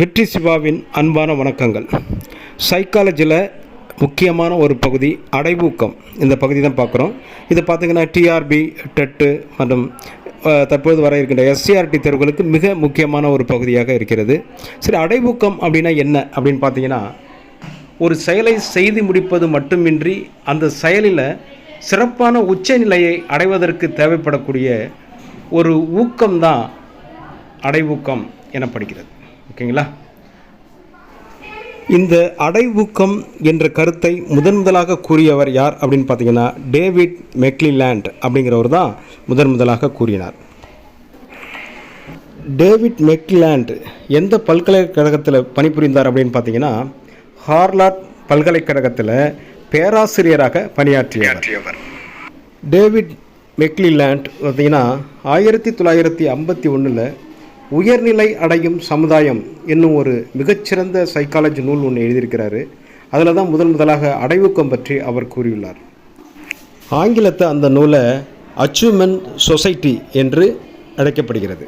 வெற்றி சிவாவின் அன்பான வணக்கங்கள். சைக்காலஜியில் முக்கியமான ஒரு பகுதி அடைவூக்கம். இந்த பகுதி தான் பார்க்குறோம். இது பார்த்திங்கன்னா டிஆர்பி டெட்டு மற்றும் தற்போது வர இருக்கின்ற எஸ்சிஆர்டி தேர்வுகளுக்கு மிக முக்கியமான ஒரு பகுதியாக இருக்கிறது. சரி அடைவூக்கம் அப்படின்னா என்ன அப்படின்னு பார்த்தீங்கன்னா ஒரு செயலை செய்து முடிப்பது மட்டுமின்றி அந்த செயலில் சிறப்பான உச்சநிலையை அடைவதற்கு தேவைப்படக்கூடிய ஒரு ஊக்கம்தான் அடைவூக்கம் எனப்படுகிறது. ஓகேங்களா? இந்த அடைவூக்கம் என்ற கருத்தை முதன் முதலாக கூறியவர் யார் அப்படின்னு பார்த்தீங்கன்னா டேவிட் மெக்லிலேண்ட் அப்படிங்கிறவர் தான் முதன் முதலாக கூறினார். டேவிட் மெக்லிலேண்ட் எந்த பல்கலைக்கழகத்தில் பணிபுரிந்தார் அப்படின்னு பார்த்தீங்கன்னா ஹார்லாட் பல்கலைக்கழகத்தில் பேராசிரியராக பணியாற்றியவர். டேவிட் மெக்லிலேண்ட் பார்த்தீங்கன்னா ஆயிரத்தி தொள்ளாயிரத்தி ஐம்பத்தி ஒன்றில் உயர்நிலை அடையும் சமுதாயம் என்னும் ஒரு மிகச்சிறந்த சைக்காலஜி நூல் ஒன்று எழுதியிருக்கிறாரு. அதில் தான் முதல் முதலாக அடைவூக்கம் பற்றி அவர் கூறியுள்ளார். ஆங்கிலத்தை அந்த நூலை அச்சீவ்மெண்ட் சொசைட்டி என்று அழைக்கப்படுகிறது.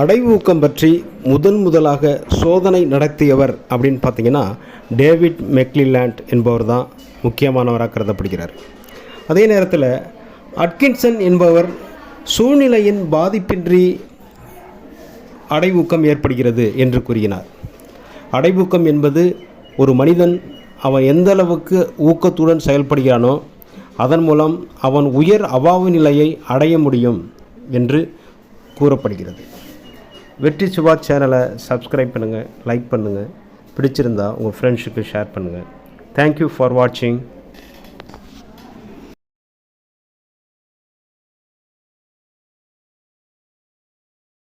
அடைவூக்கம் பற்றி முதன் முதலாக சோதனை நடத்தியவர் அப்படின்னு பார்த்தீங்கன்னா டேவிட் மெக்லிலேண்ட் என்பவர் தான் முக்கியமானவராக கருதப்படுகிறார். அதே நேரத்தில் அட்கின்சன் என்பவர் சூழ்நிலையின் பாதிப்பின்றி அடைவூக்கம் ஏற்படுகிறது என்று கூறினார். அடைவூக்கம் என்பது ஒரு மனிதன் அவன் எந்த அளவுக்கு ஊக்கத்துடன் செயல்படுகிறானோ அதன் மூலம் அவன் உயர் அவாவு நிலையை அடைய முடியும் என்று கூறப்படுகிறது. வெற்றி சுபா சேனலை சப்ஸ்கிரைப் பண்ணுங்கள் லைக் பண்ணுங்கள் பிடிச்சிருந்தா உங்கள் ஃப்ரெண்ட்ஸுக்கு ஷேர் பண்ணுங்கள் தேங்க்யூ ஃபார் வாட்சிங்